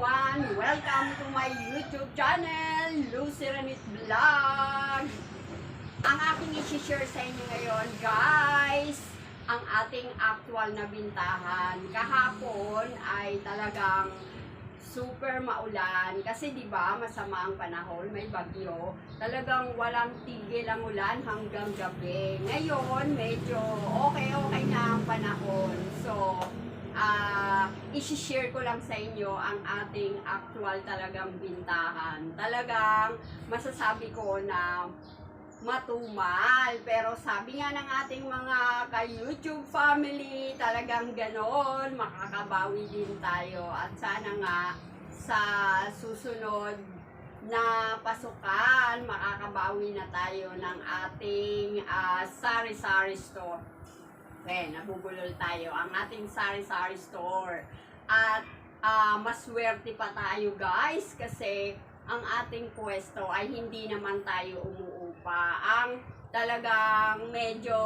everyone! Welcome to my YouTube channel, Lucy Ranit Vlog! Ang aking isi-share sa inyo ngayon, guys, ang ating actual na bintahan. Kahapon ay talagang super maulan kasi 'di ba masama ang panahon, may bagyo. Talagang walang tigil ang ulan hanggang gabi. Ngayon, medyo okay-okay na ang panahon. So, isi-share ko lang sa inyo ang ating actual talagang bintahan. Talagang masasabi ko na matumal. Pero sabi nga ng ating mga ka-YouTube family, talagang ganon, makakabawi din tayo. At sana nga sa susunod na pasukan, makakabawi na tayo ng ating ah, sari-sari store. Okay, nabubulol tayo. Ang ating sari-sari store. At ah, maswerte pa tayo guys kasi ang ating pwesto ay hindi naman tayo umuupa. Ang talagang medyo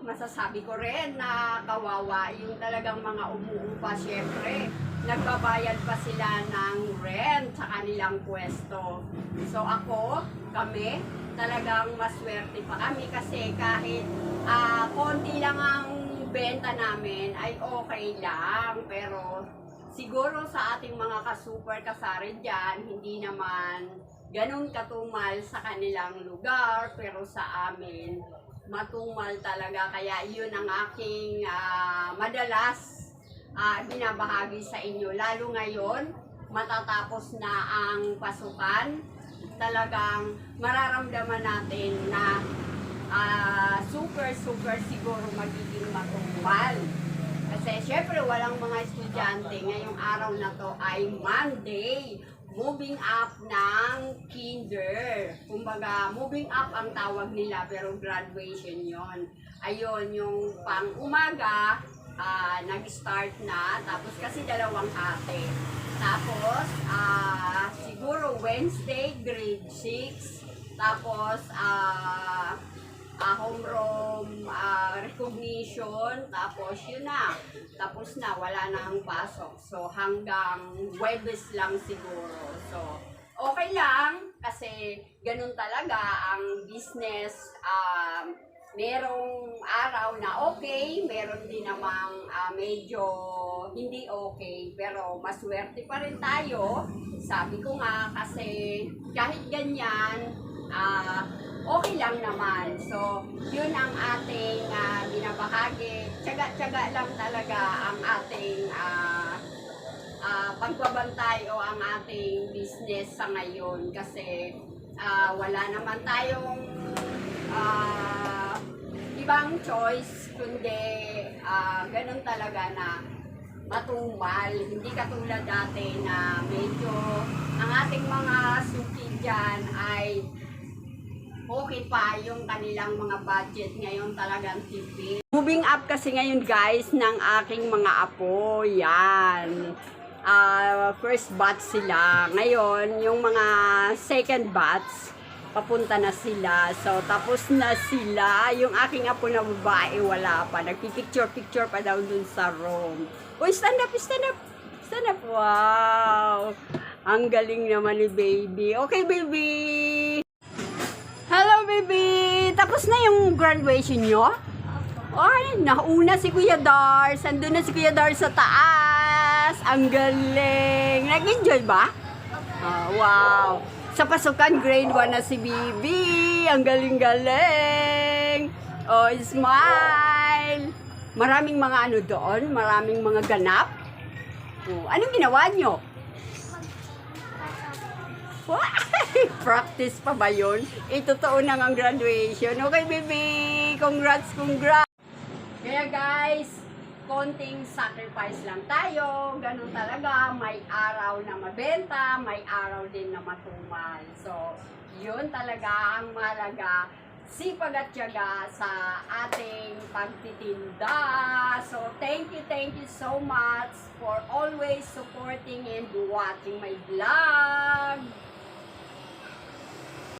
masasabi ko rin na kawawa yung talagang mga umuupa syempre nagbabayad pa sila ng rent sa kanilang pwesto. So ako, kami, talagang maswerte pa kami kasi kahit ah konti lang ang benta namin ay okay lang. Pero siguro sa ating mga ka-super kasari dyan, hindi naman ganun katumal sa kanilang lugar. Pero sa amin, matumal talaga. Kaya yun ang aking ah, madalas ah, binabahagi sa inyo. Lalo ngayon, matatapos na ang pasukan, talagang mararamdaman natin na ah, super, super siguro magiging matumal. Kasi syempre walang mga estudyante. Ngayong araw na to ay Monday. Moving up ng kinder. Kumbaga, moving up ang tawag nila pero graduation yon. Ayun, yung pang umaga, ah, nag-start na. Tapos kasi dalawang ate. Tapos, ah, siguro Wednesday, grade 6. Tapos, ah, ah, homeroom ah, recognition, tapos yun na, tapos na, wala na ang pasok. So, hanggang Webes lang siguro. So, okay lang, kasi ganun talaga ang business, um, merong araw na okay, meron din namang ah, medyo hindi okay, pero maswerte pa rin tayo. Sabi ko nga, kasi kahit ganyan, ah, okay lang naman. So, yun ang ating ah, binabahagi. Tsaga-tsaga lang talaga ang ating ah, ah, pagbabantay o ang ating business sa ngayon kasi ah, wala naman tayong ah, ibang choice kundi ah, ganun talaga na matumal. Hindi katulad dati na medyo ang ating mga suki dyan ay okay pa yung kanilang mga budget ngayon talagang tipid. Moving up kasi ngayon guys ng aking mga apo. Yan. Ah, first batch sila. Ngayon, yung mga second batch, papunta na sila. So, tapos na sila. Yung aking apo na babae, wala pa. Nagpipicture-picture pa daw dun sa room. Uy, stand up, stand up. Stand up. Wow. Ang galing naman ni baby. Okay, baby. Tapos na yung graduation nyo? Ay, nauna si Kuya Dars. Andun na si Kuya Dars sa taas. Ang galing. Nag-enjoy ba? Ah, wow. Sa pasukan, grade 1 na si Bibi. Ang galing-galing. Oh, smile. Maraming mga ano doon. Maraming mga ganap. Oh, anong ginawa nyo? Practice pa ba yun? Itotoo na ang graduation. Okay, baby! Congrats, congrats! Kaya guys, konting sacrifice lang tayo. Ganun talaga. May araw na mabenta, may araw din na matumal. So, yun talaga ang malaga sipag at tiyaga sa ating pagtitinda. So, thank you, thank you so much for always supporting and watching my vlog.